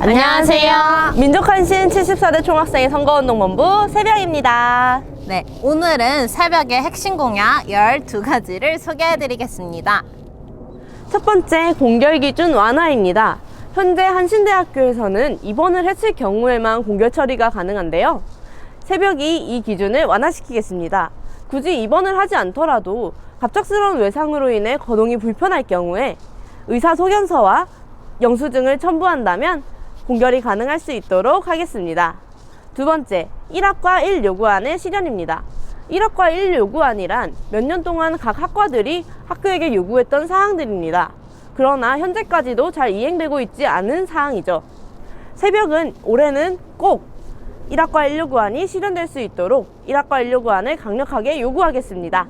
안녕하세요. 민족한 신 74대 총학생회 선거운동본부 새벽입니다. 네, 오늘은 새벽의 핵심 공약 12가지를 소개해드리겠습니다. 첫 번째 공결 기준 완화입니다. 현재 한신대학교에서는 입원을 했을 경우에만 공결 처리가 가능한데요. 새벽이 이 기준을 완화시키겠습니다. 굳이 입원을 하지 않더라도 갑작스러운 외상으로 인해 거동이 불편할 경우에 의사 소견서와 영수증을 첨부한다면 공결이 가능할 수 있도록 하겠습니다. 두 번째, 1학과 1 요구안의 실현입니다. 1학과 1 요구안이란 몇 년 동안 각 학과들이 학교에게 요구했던 사항들입니다. 그러나 현재까지도 잘 이행되고 있지 않은 사항이죠. 새벽은 올해는 꼭 1학과 1 요구안이 실현될 수 있도록 1학과 1 요구안을 강력하게 요구하겠습니다.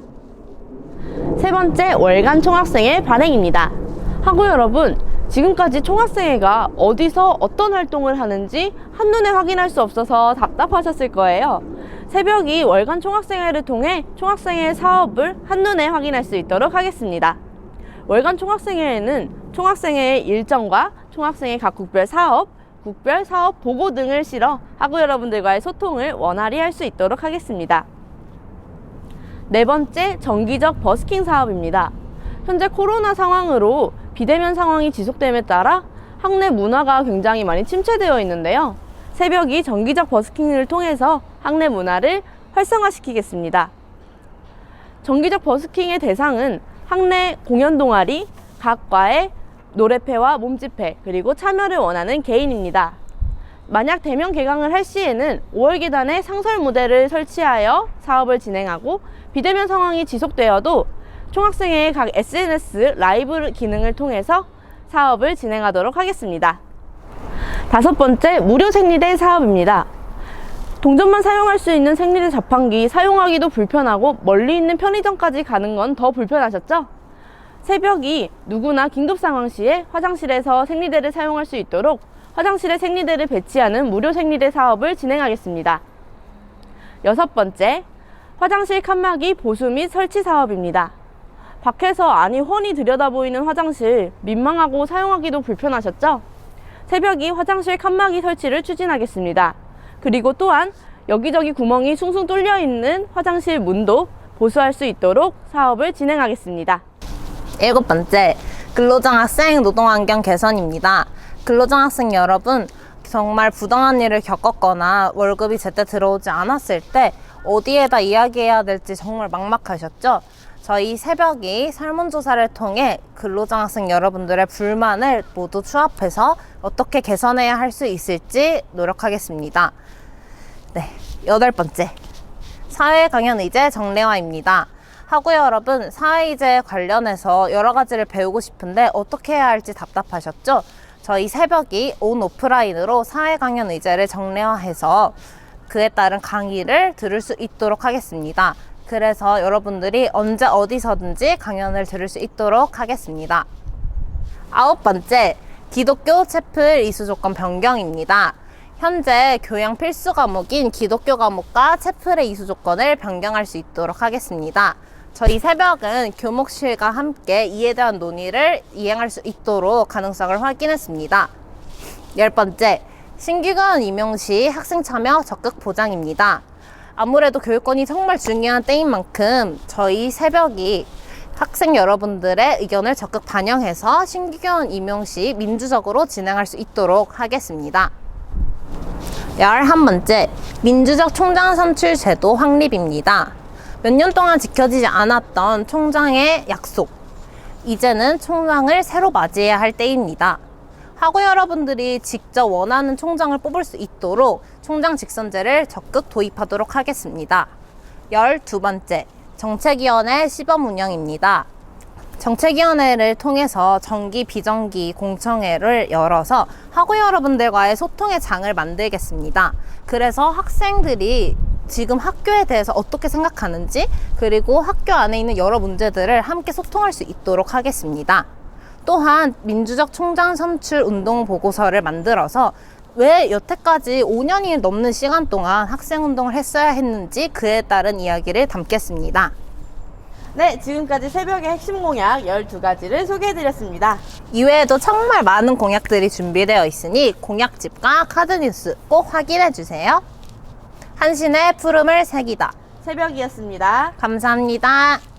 세 번째, 월간 총학생회 발행입니다. 학우 여러분, 지금까지 총학생회가 어디서 어떤 활동을 하는지 한눈에 확인할 수 없어서 답답하셨을 거예요. 새벽이 월간 총학생회를 통해 총학생회 사업을 한눈에 확인할 수 있도록 하겠습니다. 월간 총학생회에는 총학생회의 일정과 총학생회 각 국별 사업, 국별 사업 보고 등을 실어 학우 여러분들과의 소통을 원활히 할 수 있도록 하겠습니다. 네 번째, 정기적 버스킹 사업입니다. 현재 코로나 상황으로 비대면 상황이 지속됨에 따라 학내 문화가 굉장히 많이 침체되어 있는데요. 새벽이 정기적 버스킹을 통해서 학내 문화를 활성화시키겠습니다. 정기적 버스킹의 대상은 학내 공연 동아리, 각 과의 노래패와 몸집회, 그리고 참여를 원하는 개인입니다. 만약 대면 개강을 할 시에는 5월 계단에 상설 무대를 설치하여 사업을 진행하고 비대면 상황이 지속되어도 총학생회의 각 SNS 라이브 기능을 통해서 사업을 진행하도록 하겠습니다. 다섯 번째, 무료 생리대 사업입니다. 동전만 사용할 수 있는 생리대 자판기 사용하기도 불편하고 멀리 있는 편의점까지 가는 건 더 불편하셨죠? 새벽이 누구나 긴급 상황 시에 화장실에서 생리대를 사용할 수 있도록 화장실에 생리대를 배치하는 무료 생리대 사업을 진행하겠습니다. 여섯 번째, 화장실 칸막이 보수 및 설치 사업입니다. 밖에서 안이 훤히 들여다보이는 화장실 민망하고 사용하기도 불편하셨죠? 새벽이 화장실 칸막이 설치를 추진하겠습니다. 그리고 또한 여기저기 구멍이 숭숭 뚫려 있는 화장실 문도 보수할 수 있도록 사업을 진행하겠습니다. 일곱 번째, 근로장학생 노동환경 개선입니다. 근로장학생 여러분, 정말 부당한 일을 겪었거나 월급이 제때 들어오지 않았을 때 어디에다 이야기해야 될지 정말 막막하셨죠? 저희 새벽이 설문조사를 통해 근로장학생 여러분들의 불만을 모두 추합해서 어떻게 개선해야 할 수 있을지 노력하겠습니다. 네, 여덟 번째. 사회 강연 의제 정례화입니다. 하고 여러분, 사회이제 관련해서 여러 가지를 배우고 싶은데 어떻게 해야 할지 답답하셨죠? 저희 새벽이 온 오프라인으로 사회 강연 의제를 정례화해서 그에 따른 강의를 들을 수 있도록 하겠습니다. 그래서 여러분들이 언제 어디서든지 강연을 들을 수 있도록 하겠습니다. 아홉 번째, 기독교 채플 이수 조건 변경입니다. 현재 교양 필수 과목인 기독교 과목과 채플의 이수 조건을 변경할 수 있도록 하겠습니다. 저희 새벽은 교목실과 함께 이에 대한 논의를 이행할 수 있도록 가능성을 확인했습니다. 열 번째, 신규관 임용 시 학생 참여 적극 보장입니다. 아무래도 교육권이 정말 중요한 때인 만큼 저희 새벽이 학생 여러분들의 의견을 적극 반영해서 신규교원 임용 시 민주적으로 진행할 수 있도록 하겠습니다. 열한 번째, 민주적 총장 선출 제도 확립입니다. 몇 년 동안 지켜지지 않았던 총장의 약속. 이제는 총장을 새로 맞이해야 할 때입니다. 학우 여러분들이 직접 원하는 총장을 뽑을 수 있도록 총장 직선제를 적극 도입하도록 하겠습니다. 열두 번째, 정책위원회 시범 운영입니다. 정책위원회를 통해서 정기, 비정기 공청회를 열어서 학우 여러분들과의 소통의 장을 만들겠습니다. 그래서 학생들이 지금 학교에 대해서 어떻게 생각하는지 그리고 학교 안에 있는 여러 문제들을 함께 소통할 수 있도록 하겠습니다. 또한 민주적 총장 선출 운동 보고서를 만들어서 왜 여태까지 5년이 넘는 시간 동안 학생 운동을 했어야 했는지 그에 따른 이야기를 담겠습니다. 네, 지금까지 새벽의 핵심 공약 12가지를 소개해드렸습니다. 이외에도 정말 많은 공약들이 준비되어 있으니 공약집과 카드뉴스 꼭 확인해 주세요. 한신의 푸름을 새기다. 새벽이었습니다. 감사합니다.